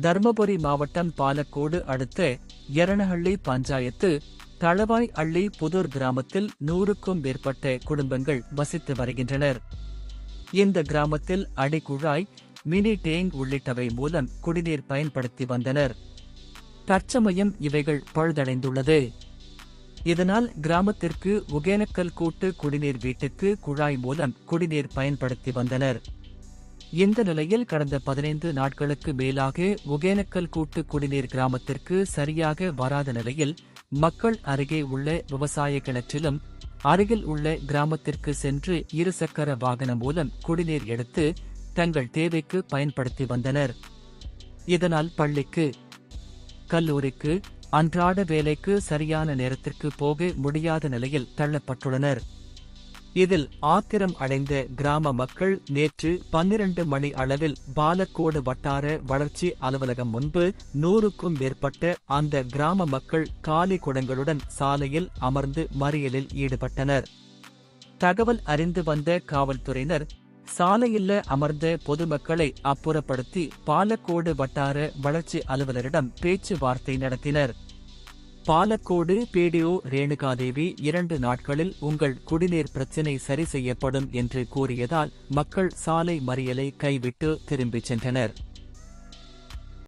தர்மபுரி மாவட்டம் பாலக்கோடு அடுத்த எரணஹள்ளி பஞ்சாயத்து தளவாய் அள்ளி புதூர் கிராமத்தில் நூறுக்கும் மேற்பட்ட குடும்பங்கள் வசித்து வருகின்றனர். இந்த கிராமத்தில் அடிக்குழாய் மினி டேங் உள்ளிட்டவை மூலம் குடிநீர் பயன்படுத்தி வந்தனர். தற்சமயம் இவைகள் பழுதடைந்துள்ளது. இதனால் கிராமத்திற்கு ஒகேனக்கல் கூட்டு குடிநீர் வீட்டுக்கு குழாய் மூலம் குடிநீர் பயன்படுத்தி வந்தனர். இந்த நிலையில் கடந்த பதினைந்து நாட்களுக்கு மேலாக ஒகேனக்கல் கூட்டு குடிநீர் கிராமத்திற்கு சரியாக வராத நிலையில் மக்கள் அருகே உள்ள விவசாய கிணற்றிலும் அருகில் உள்ள கிராமத்திற்கு சென்று இருசக்கர வாகனம் மூலம் குடிநீர் எடுத்து தங்கள் தேவைக்கு பயன்படுத்தி வந்தனர். இதனால் பள்ளிக்கு கல்லூரிக்கு அன்றாட வேலைக்கு சரியான நேரத்திற்கு போக முடியாத நிலையில் தள்ளப்பட்டுள்ளனர். இதில் ஆத்திரம் அடைந்த கிராம மக்கள் நேற்று பன்னிரண்டு மணி அளவில் பாலக்கோடு வட்டார வளர்ச்சி அலுவலகம் முன்பு நூறுக்கும் மேற்பட்ட அந்த கிராம மக்கள் காலி குடங்களுடன் சாலையில் அமர்ந்து மறியலில் ஈடுபட்டனர். தகவல் அறிந்து வந்த காவல்துறையினர் சாலையில் அமர்ந்த பொதுமக்களை அப்புறப்படுத்தி பாலக்கோடு வட்டார வளர்ச்சி அலுவலரிடம் பேச்சுவார்த்தை நடத்தினர். பாலக்கோடு பிடிஓ ரேணுகாதேவி இரண்டு நாட்களில் உங்கள் குடிநீர் பிரச்சினை சரி செய்யப்படும் என்று கூறியதால் மக்கள் சாலை மறியலை கைவிட்டு திரும்பிச் சென்றனர்.